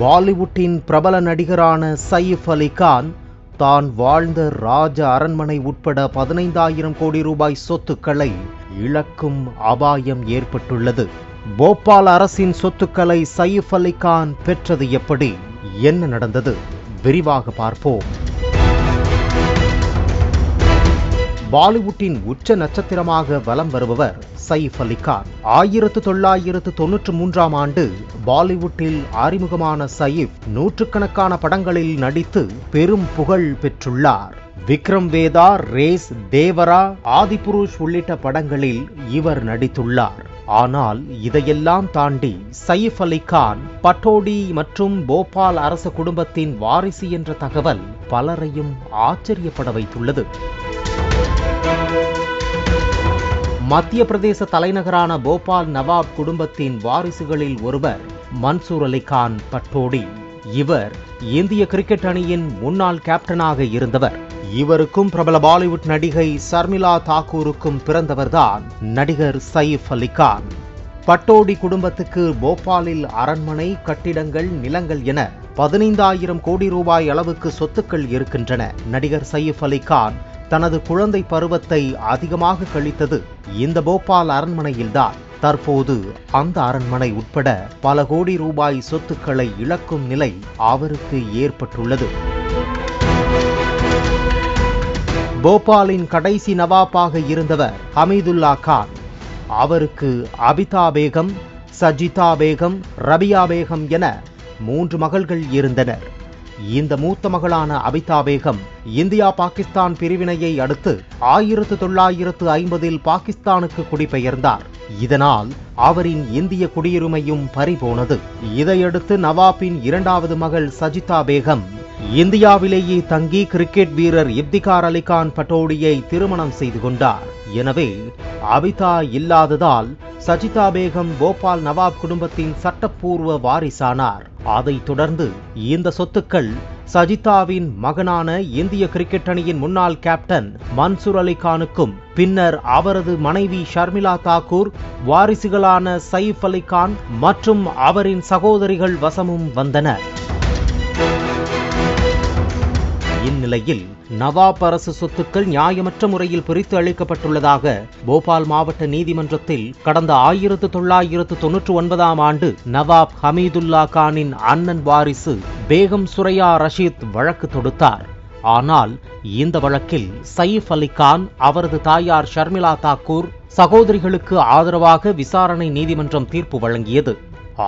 பாலிவுட்டின் பிரபல நடிகரான சயிஃப் அலி கான் தான் வாழ்ந்த ராஜ அரண்மனை உட்பட பதினைந்தாயிரம் கோடி ரூபாய் சொத்துக்களை இழக்கும் அபாயம் ஏற்பட்டுள்ளது. போபால் அரசின் சொத்துக்களை சயிஃப் அலி கான் பெற்றது எப்படி? என்ன நடந்தது? விரிவாக பார்ப்போம். பாலிவுட்டின் உச்ச நட்சத்திரமாக வலம் வருபவர் சைஃப் அலி கான். ஆயிரத்து தொள்ளாயிரத்து தொன்னூற்று மூன்றாம் ஆண்டு பாலிவுட்டில் அறிமுகமான சயிஃப் நூற்றுக்கணக்கான படங்களில் நடித்து பெரும் புகழ் பெற்றுள்ளார். விக்ரம் வேதா ரேஸ் தேவரா ஆதிபுருஷ் உள்ளிட்ட படங்களில் இவர் நடித்துள்ளார். ஆனால் இதையெல்லாம் தாண்டி சயிஃப் அலி கான் பட்டோடி மற்றும் போபால் அரச குடும்பத்தின் வாரிசு என்ற தகவல் பலரையும் ஆச்சரியப்பட வைத்துள்ளது. மத்திய பிரதேச தலைநகரான போபால் நவாப் குடும்பத்தின் வாரிசுகளில் ஒருவர் மன்சூர் அலிகான் பட்டோடி. இவர் இந்திய கிரிக்கெட் அணியின் முன்னாள் கேப்டனாக இருந்தவர். இவருக்கும் பிரபல பாலிவுட் நடிகை சர்மிளா தாக்கூருக்கும் பிறந்தவர்தான் நடிகர் சயிஃப் அலிகான் பட்டோடி குடும்பத்துக்கு போபாலில் அரண்மனை கட்டிடங்கள் நிலங்கள் என பதினைந்தாயிரம் கோடி ரூபாய் அளவுக்கு சொத்துக்கள் இருக்கின்றன. நடிகர் சயிஃப் அலி கான் தனது குழந்தை பருவத்தை அதிகமாக கழித்தது இந்த போபால் அரண்மனையில்தான். தற்போது அந்த அரண்மனை உட்பட பல கோடி ரூபாய் சொத்துக்களை இழக்கும் நிலை அவருக்கு ஏற்பட்டுள்ளது. போபாலின் கடைசி நவாப்பாக இருந்தவர் ஹமீதுல்லா கான். அவருக்கு அபிதா பேகம் சஜிதா பேகம் ரபியா பேகம் என மூன்று மகள்கள் இருந்தனர். இந்த மூத்த மகளான அபிதா பேகம் இந்தியா பாகிஸ்தான் பிரிவினையை அடுத்து ஆயிரத்து தொள்ளாயிரத்து ஐம்பதில் பாகிஸ்தானுக்கு குடிபெயர்ந்தார். இதனால் அவரின் இந்திய குடியுரிமையும் பறிபோனது. இதையடுத்து நவாபின் இரண்டாவது மகள் சஜிதா பேகம் இந்தியாவிலேயே தங்கி கிரிக்கெட் வீரர் இப்திகார் அலிகான் பட்டோடியை திருமணம் செய்து கொண்டார். எனவே அபிதா இல்லாததால் சஜிதா பேகம் போபால் நவாப் குடும்பத்தின் சட்டப்பூர்வ வாரிசானார். அதைத் தொடர்ந்து இந்த சொத்துக்கள் சஜிதாவின் மகனான இந்திய கிரிக்கெட் அணியின் முன்னாள் கேப்டன் மன்சூர் அலி கானுக்கும் பின்னர் அவரது மனைவி ஷர்மிளா தாக்கூர் வாரிசுகளான சயிஃப் அலி கான் மற்றும் அவரின் சகோதரிகள் வசமும் வந்தன நிலையில் நவாப் அரசு சொத்துக்கள் நியாயமற்ற முறையில் பிரித்து அளிக்கப்பட்டுள்ளதாக போபால் மாவட்ட நீதிமன்றத்தில் கடந்த ஆயிரத்து தொள்ளாயிரத்து தொன்னூற்று ஒன்பதாம் ஆண்டு நவாப் ஹமீதுல்லா கானின் அண்ணன் வாரிசு பேகம் சுரையா ரஷீத் வழக்கு தொடுத்தார். ஆனால் இந்த வழக்கில் சயிஃப் அலி கான் அவரது தாயார் ஷர்மிளா தாக்கூர் சகோதரிகளுக்கு ஆதரவாக விசாரணை நீதிமன்றம் தீர்ப்பு வழங்கியது.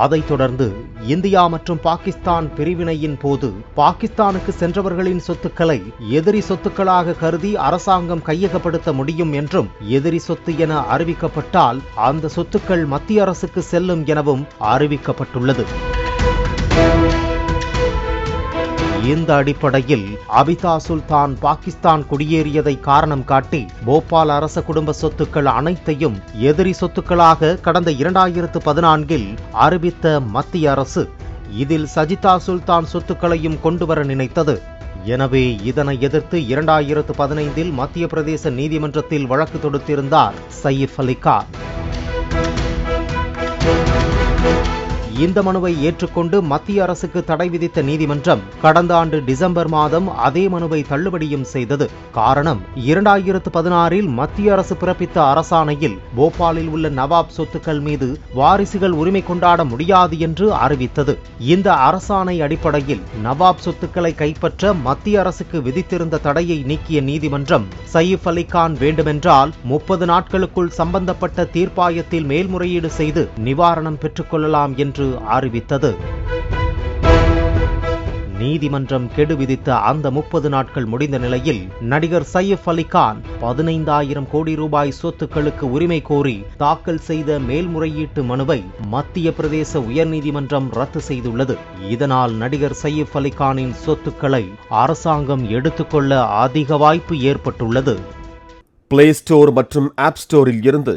அதைத் தொடர்ந்து இந்தியா மற்றும் பாகிஸ்தான் பிரிவினையின் போது பாகிஸ்தானுக்கு சென்றவர்களின் சொத்துக்களை எதிரி சொத்துக்களாக கருதி அரசாங்கம் கையகப்படுத்த முடியும் என்றும் எதிரி சொத்து என அறிவிக்கப்பட்டால் அந்த சொத்துக்கள் மத்திய அரசுக்கு செல்லும் எனவும் அறிவிக்கப்பட்டுள்ளது. இந்த அடிப்படையில் அபிதா சுல்தான் பாகிஸ்தான் குடியேறியதை காரணம் காட்டி போபால் அரச குடும்ப சொத்துக்கள் அனைத்தையும் எதிரி சொத்துக்களாக கடந்த இரண்டாயிரத்து பதினான்கில் அறிவித்த மத்திய அரசு இதில் சஜிதா சுல்தான் சொத்துக்களையும் கொண்டுவர நினைத்தது. எனவே இதனை எதிர்த்து இரண்டாயிரத்து பதினைந்தில் மத்திய பிரதேச நீதிமன்றத்தில் வழக்கு தொடுத்திருந்தார் சயிஃப் அலி கான். இந்த மனுவை ஏற்றுக்கொண்டு மத்திய அரசுக்கு தடை விதித்த நீதிமன்றம் கடந்த ஆண்டு டிசம்பர் மாதம் அதே மனுவை தள்ளுபடியும் செய்தது. காரணம் இரண்டாயிரத்து பதினாறில் மத்திய அரசு பிறப்பித்த அரசாணையில் போபாலில் உள்ள நவாப் சொத்துக்கள் மீது வாரிசுகள் உரிமை கொண்டாட முடியாது என்று அறிவித்தது. இந்த அரசாணை அடிப்படையில் நவாப் சொத்துக்களை கைப்பற்ற மத்திய அரசுக்கு விதித்திருந்த தடையை நீக்கிய நீதிமன்றம் சயிஃப் அலி கான் வேண்டுமென்றால் முப்பது நாட்களுக்குள் சம்பந்தப்பட்ட தீர்ப்பாயத்தில் மேல்முறையீடு செய்து நிவாரணம் பெற்றுக்கொள்ளலாம் என்று என்று அறிவித்தது. நீதிமன்றம் கெடு விதித்த அந்த முப்பது நாட்கள் முடிந்த நிலையில் நடிகர் சையப் அலி கான் பதினைந்தாயிரம் கோடி ரூபாய் சொத்துக்களுக்கு உரிமை கோரி தாக்கல் செய்த மேல்முறையீட்டு மனுவை மத்திய பிரதேச உயர்நீதிமன்றம் ரத்து செய்துள்ளது. இதனால் நடிகர் சையப் அலி கானின் சொத்துக்களை அரசாங்கம் எடுத்துக்கொள்ள அதிக வாய்ப்பு ஏற்பட்டுள்ளது. பிளே ஸ்டோர் மற்றும் ஆப் ஸ்டோரில் இருந்து